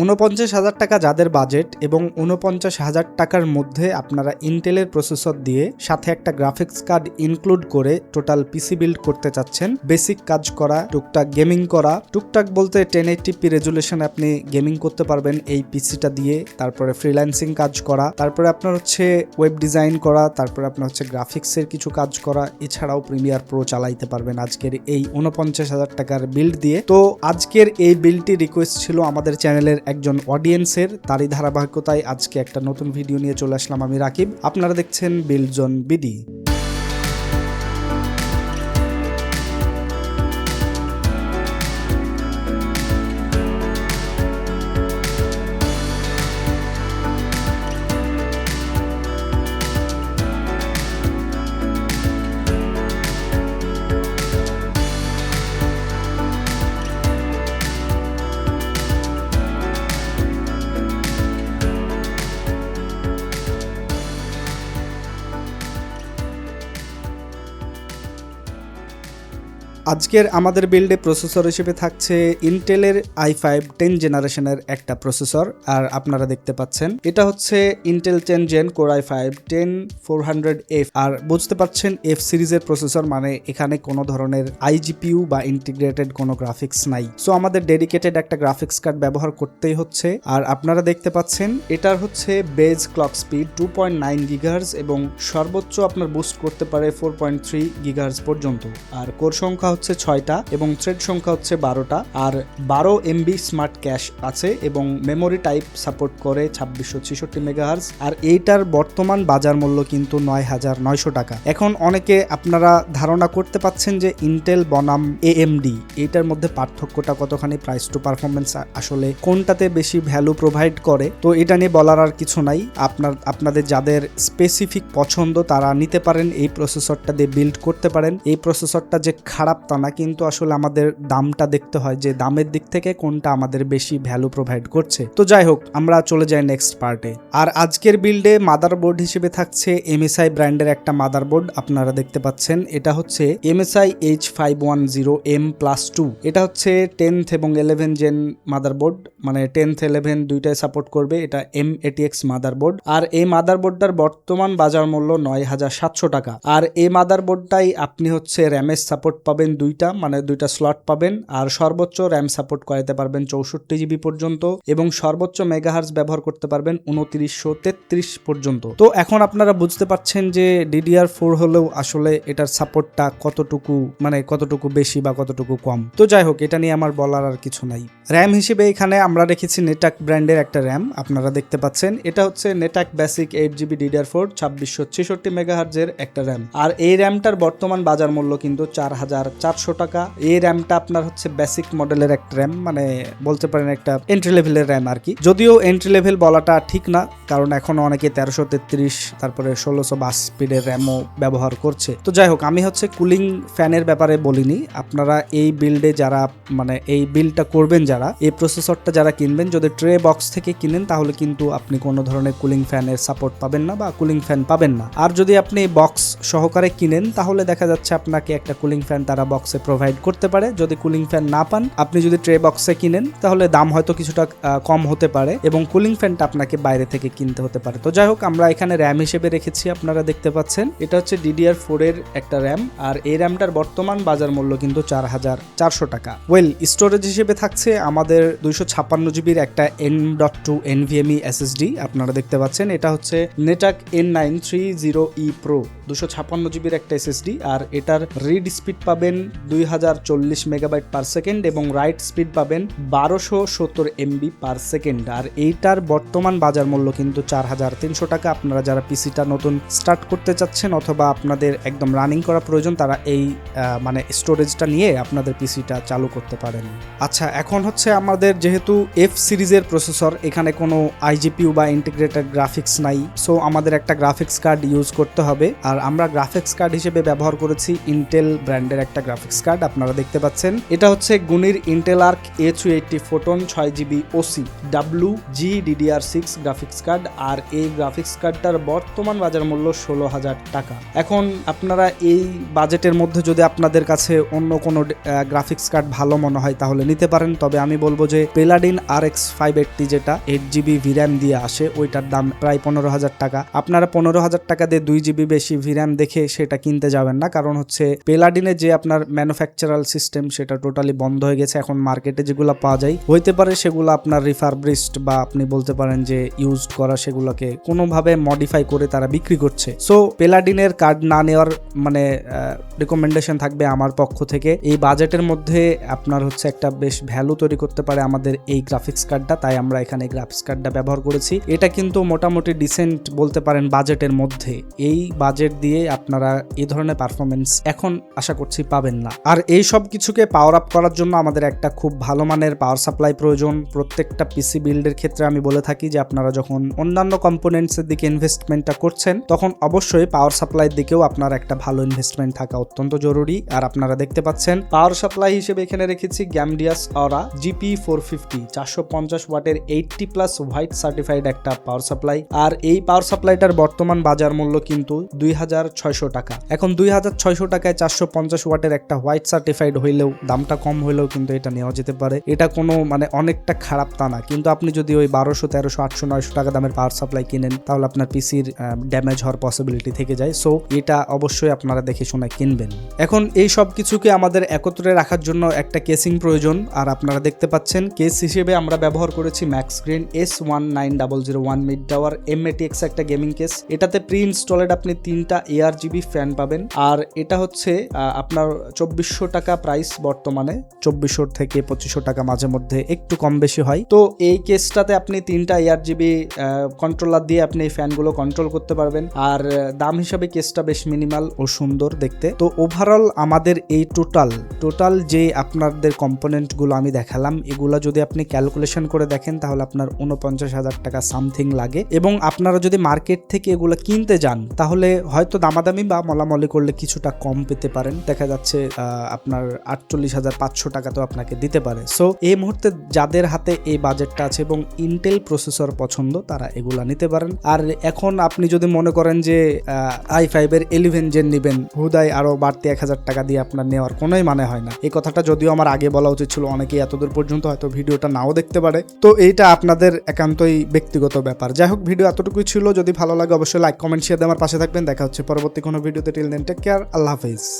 উনপঞ্চাশ হাজার টাকা যাদের বাজেট এবং উনপঞ্চাশ হাজার টাকার মধ্যে আপনারা ইন্টেলের প্রসেসর দিয়ে সাথে একটা গ্রাফিক্স কার্ড ইনক্লুড করে টোটাল পিসি বিল্ড করতে চাচ্ছেন। বেসিক কাজ করা, টুকটাক গেমিং করা, টুকটাক বলতে টেন এইটিপি রেজুলেশনে আপনি গেমিং করতে পারবেন এই পিসিটা দিয়ে। তারপরে ফ্রিল্যান্সিং কাজ করা, তারপরে আপনার হচ্ছে ওয়েব ডিজাইন করা, তারপরে আপনার হচ্ছে গ্রাফিক্সের কিছু কাজ করা। এছাড়াও প্রিমিয়ার প্রো চালাইতে পারবেন আজকের এই উনপঞ্চাশ হাজার টাকার বিল্ড দিয়ে। তো আজকের এই বিলটি রিকোয়েস্ট ছিল আমাদের চ্যানেলের একজন অডিয়েন্সের তারই ধারাবাহিকতায় আজকে একটা নতুন ভিডিও নিয়ে চলে আসলাম আমি রাকিব। আপনারা দেখছেন বিলজন বিডি। আজকের আমাদের বিল্ডে প্রসেসর হিসেবে থাকছে ইন্টেলের আই ফাইভ টেন জেনারেশনের একটা প্রসেসর আর আপনারা দেখতে পাচ্ছেন, এটা হচ্ছে Intel ten gen core i five ten four hundred F আর বুঝতে পারছেন এফ সিরিজের প্রসেসর মানে এখানে কোনো ধরনের আইজিপিউ বা ইন্টিগ্রেটেড কোনো গ্রাফিক্স নাই। সো আমাদের ডেডিকেটেড একটা গ্রাফিক্স কার্ড ব্যবহার করতেই হচ্ছে, আর আপনারা দেখতে পাচ্ছেন, এটার হচ্ছে base clock speed two point nine gigahertz এবং সর্বোচ্চ আপনার বুস্ট করতে পারে ফোর পয়েন্ট থ্রি গিগার্স পর্যন্ত, আর কোর সংখ্যা হচ্ছে ছয়টা এবং থ্রেড সংখ্যা হচ্ছে বারোটা। আর বারো এমবি স্মার্ট ক্যাশ আছে এবং মেমোরি টাইপ সাপোর্ট করে ছাব্বিশশো ছেষট্টি মেগাহার্স আর এইটার বর্তমান বাজার মূল্য কিন্তু নয় হাজার নয়শো টাকা। এখন অনেকে আপনারা ধারণা করতে পাচ্ছেন যে ইন্টেল বনাম এএমডি এইটার মধ্যে পার্থক্যটা কতখানি প্রাইস টু পারফরমেন্স আসলে কোনটাতে বেশি ভ্যালু প্রোভাইড করে? তো এটা নিয়ে বলার আর কিছু নাই। আপনার, আপনাদের যাদের স্পেসিফিক পছন্দ তারা নিতে পারেন। এই প্রসেসরটা দিয়ে বিল্ড করতে পারেন। এই প্রসেসরটা যে খারাপ তা না, কিন্তু আসলে আমাদের দামটা দেখতে হয় যে দামের দিক থেকে কোনটা আমাদের বেশি ভ্যালু প্রোভাইড করছে। তো যাই হোক, আমরা চলে যাই নেক্সট পার্টে আর আজকের বিল্ডে মাদারবোর্ড হিসেবে থাকছে এমএসআই ব্র্যান্ডের একটা মাদারবোর্ড আপনারা দেখতে পাচ্ছেন। এটা হচ্ছে MSI H five one zero M plus two এটা হচ্ছে টেন্থ এবং ইলেভেন জেন মাদারবোর্ড মানে টেন্থ ইলেভেন দুইটাই সাপোর্ট করবে। এটা এম এটিএক্স মাদারবোর্ড আর এই মাদারবোর্ডটার বর্তমান বাজার মূল্য নয় হাজার সাতশো টাকা। আর এই মাদারবোর্ডটাই আপনি হচ্ছে র্যামের সাপোর্ট পাবেন দুইটা মানে দুইটা স্লট পাবেন আর সর্বোচ্চ র্যাম সাপোর্ট করাতে পারবেন চৌষট্টি জিবি পর্যন্ত এবং সর্বোচ্চ মেগাহার্স ব্যবহার করতে পারবেন উনত্রিশশো তেত্রিশ পর্যন্ত। তো এখন আপনারা বুঝতে পারছেন যে ডিডিআর ফোর হলেও আসলে এটার সাপোর্টটা কতটুকু মানে কতটুকু বেশি বা কতটুকু কম। তো যাই হোক, এটা নিয়ে আমার বলার আর কিছু নাই। র্যাম হিসেবে এখানে আমরা রেখেছি নেটাক ব্র্যান্ডের একটা র্যাম আপনারা দেখতে পাচ্ছেন। এটা হচ্ছে Netac basic eight GB DDR four ছাব্বিশশো ছেষট্টি মেগাহার্জের একটা র্যাম আর এই র্যামটার বর্তমান বাজার মূল্য কিন্তু চার হাজার চারশো টাকা। এই র্যামটা আপনার হচ্ছে বেসিক মডেলের একটা র্যাম মানে বলতে পারেন একটা এন্ট্রি লেভেলের র্যাম আর কি। যদিও এন্ট্রি লেভেল বলাটা ঠিক না, কারণ এখন অনেকে তেরোশো তেত্রিশ, তারপরে ষোলোশো বাস স্পিডের র্যামও ব্যবহার করছে। তো যাই হোক, আমি হচ্ছে কুলিং ফ্যানের ব্যাপারে বলিনি। আপনারা এই বিল্ডে যারা মানে এই বিলটা করবেন যারা, এই প্রসেসরটা যারা কিনবেন, যদি ট্রে বক্স থেকে কিনেন, তাহলে কিন্তু আপনি কোনো ধরনের কুলিং ফ্যানের সাপোর্ট পাবেন না বা কুলিং ফ্যান পাবেন না। আর যদি আপনি বক্স সহকারে কিনেন, তাহলে দেখা যাচ্ছে আপনাকে একটা কুলিং ফ্যান তারা বক্সে প্রোভাইড করতে পারে। যদি কুলিং ফ্যান না পান, আপনি যদি ট্রে বক্সে কিনেন, তাহলে দাম হয়তো কিছুটা কম হতে পারে এবং কুলিং ফ্যানটা আপনাকে বাইরে থেকে কিনতে হতে পারে। তো যাই হোক, আমরা এখানে র্যাম হিসেবে রেখেছি, আপনারা দেখতে পাচ্ছেন। এটা হচ্ছে ডিডিআর ফোর এর একটা র্যাম আর এই র্যামটার বর্তমান বাজার মূল্য কিন্তু চার হাজার চারশো টাকা। ওয়েল স্টোরেজ হিসেবে থাকছে আমাদের দুইশো ছাপ্পান্ন জিবির একটা N dot two NVMe SSD আপনারা দেখতে পাচ্ছেন। এটা হচ্ছে Netac N nine three zero E pro দুশো ছাপ্পান্ন জিবির একটা এসএসডি আর এটার রিড স্পিড পাবেন দুই হাজার চল্লিশ মেগাবাইট পার সেকেন্ড এবং রাইট স্পিড পাবেন বারোশো সত্তর এমবি পার সেকেন্ড আর এইটার বর্তমান বাজার মূল্য কিন্তু চার হাজার তিনশো টাকা। আপনারা যারা পিসিটা নতুন স্টার্ট করতে চাচ্ছেন অথবা আপনাদের একদম রানিং করা প্রয়োজন, তারা এই মানে স্টোরেজটা নিয়ে আপনাদের পিসিটা চালু করতে পারেন। আচ্ছা এখন হচ্ছে আমাদের যেহেতু এফ সিরিজের প্রসেসর এখানে কোনো আইজিপিউ বা ইন্টিগ্রেটেড গ্রাফিক্স নাই। সো আমাদের একটা গ্রাফিক্স কার্ড ইউজ করতে হবে। আর আমরা গ্রাফিক্স কার্ড হিসেবে ব্যবহার করেছি ইন্টেল ব্র্যান্ডের একটা গ্রাফিক্স কার্ড আপনারা দেখতে পাচ্ছেন। এটা হচ্ছে Gunnir Intel Arc H eighty Photon ছয় GB OC W G DDR six graphics card আর এই গ্রাফিক্স কার্ডটার বর্তমান বাজার মূল্য ষোলো হাজার টাকা। এখন আপনারা এই বাজেটের মধ্যে যদি আপনাদের কাছে অন্য কোনো গ্রাফিক্স কার্ড ভালো মনে হয় তাহলে নিতে পারেন। তবে আমি বলব যে Paladin R X five eighty যেটা এইট জিবি ভির্যাম দিয়ে আসে, ওইটার দাম প্রায় পনেরো হাজার টাকা। আপনারা পনেরো হাজার টাকা দিয়ে দুই জিবি বেশি ভির্যাম দেখে সেটা কিনতে যাবেন না। কারণ হচ্ছে পেলাডিনের যে আপনার ম্যানুফ্যাকচারাল সিস্টেম সেটা টোটালি বন্ধ হয়ে গেছে। এখন মার্কেটে যেগুলো পাওয়া যায়, হইতে পারে সেগুলো আপনার রিফারব্রিস্ট বা আপনি বলতে পারেন যে ইউজড করা সেগুলোকে কোনোভাবে মডিফাই করে তারা বিক্রি করছে। সো পেলাডিনের কার্ড না নেওয়ার মানে রেকমেন্ডেশন থাকবে আমার পক্ষ থেকে। এই বাজেটের মধ্যে আপনার হচ্ছে একটা বেশ ভ্যালু তৈরি করতে পারে আমাদের এই গ্রাফিক্স কার্ডটা তাই আমরা এখানে গ্রাফিক্স কার্ডটা ব্যবহার করেছি। এটা কিন্তু মোটামুটি ডিসেন্ট বলতে পারেন বাজেটের মধ্যে। এই বাজেট দিয়ে আপনারা এই ধরনের পারফরমেন্স এখন আশা করছি পাবেন না। আর এই সব কিছুকে পাওয়ার আপ করার জন্য আমাদের একটা খুব ভালো মানের পাওয়ার সাপ্লাই প্রয়োজন। প্রত্যেকটা পিসি বিল্ডের ক্ষেত্রে আমি বলে থাকি যে আপনারা যখন অন্যান্য কম্পোনেন্টসের দিকে ইনভেস্টমেন্টটা করছেন, তখন অবশ্যই পাওয়ার সাপ্লাইয়ের দিকেও আপনার একটা ভালো ইনভেস্টমেন্ট থাকা অত্যন্ত জরুরি। আর আপনারা দেখতে পাচ্ছেন পাওয়ার সাপ্লাই হিসেবে এখানে রেখেছি Gamdias Aura GP four fifty চারশো পঞ্চাশ ওয়াটের এইটটি প্লাস হোয়াইট সার্টিফাইড একটা পাওয়ার সাপ্লাই আর এই পাওয়ার সাপ্লাইটার বর্তমান বাজার মূল্য কিন্তু দুই হাজার ছয়শো টাকা। এখন দুই হাজার ছয়শো টাকায় চারশো পঞ্চাশ ওয়াটের একটা হোয়াইট সার্টিফাইড হইলেও দামটা কম হইলেও কিন্তু এটা নেওয়া যেতে পারে। এটা কোনো মানে অনেকটা খারাপ তা না। কিন্তু আপনি যদি ওই বারোশো, তেরোশো, আটশো, নয়শো টাকা দামের পাওয়ার সাপ্লাই কিনেন, তাহলে আপনার পিসির ড্যামেজ হওয়ার পসিবিলিটি থেকে যায়। সো এটা অবশ্যই আপনারা দেখে শুনে কিনবেন। এখন এই সব কিছুকে আমাদের একত্রে রাখার জন্য একটা কেসিং প্রয়োজন। আর আপনারা দেখতে পাচ্ছেন কেস হিসেবে আমরা ব্যবহার করেছি Max Green S one nine double zero one mid tower M X একটা গেমিং কেস এটাতে প্রি ইনস্টলেড আপনি তিনটা এআর জিবি ফ্যান পাবেন। আর এটা হচ্ছে আপনার চব্বিশশো টাকা প্রাইস বর্তমানে। চব্বিশশো থেকে পঁচিশশো টাকা মাঝে মধ্যে একটু কম বেশি হয়। তো এই কেসটাতে আপনি তিনটা এআর জিবি কন্ট্রোলার দিয়ে আপনি এই ফ্যানগুলো কন্ট্রোল করতে পারবেন। আর দাম হিসাবে কেসটা বেশ মিনিমাল ও সুন্দর দেখতে। তো ওভারঅল আমাদের এই টোটাল টোটাল যে আপনাদের কম্পোনেন্টগুলো আমি দেখালাম, এগুলো যদি আপনি ক্যালকুলেশন করে দেখেন, তাহলে আপনার উনপঞ্চাশ হাজার টাকা সামথিং লাগে। এবং আপনারা যদি মার্কেট থেকে এগুলো কিনতে যান, তাহলে হয়তো দামাদামি বা মলামলি করলে কিছুটা কম পেতে পারেন। দেখা যাচ্ছে আপনার আটচল্লিশ হাজার পাঁচশো টাকা তো আপনাকে দিতে পারে। সো এই মুহূর্তে যাদের হাতে এই বাজেটটা আছে এবং ইন্টেল প্রসেসর পছন্দ, তারা এগুলা নিতে পারেন। আর এখন আপনি যদি মনে করেন যে আই ফাইভের ইলেভেন জেন নেবেন হুদায় আরও বাড়তি এক হাজার টাকা দিয়ে আপনার নেওয়ার কোনোই মানে হয় না। এই কথাটা যদিও আমার আগে বলা উচিত ছিল, অনেকেই এতদূর পর্যন্ত হয়তো ভিডিওটা নাও দেখতে পারে। তো এইটা আপনাদের একান্তই ব্যক্তিগত ব্যাপার। যাই হোক, ভিডিও এতটুকুই ছিল। যদি ভালো লাগে, অবশ্যই লাইক কমেন্ট শেয়ার দিয়ে আমার পাশে থাকবেন। দেখা হচ্ছে পরবর্তী কোনো ভিডিওতে টিল দেন টেক কেয়ার আল্লাহ হাফিজ।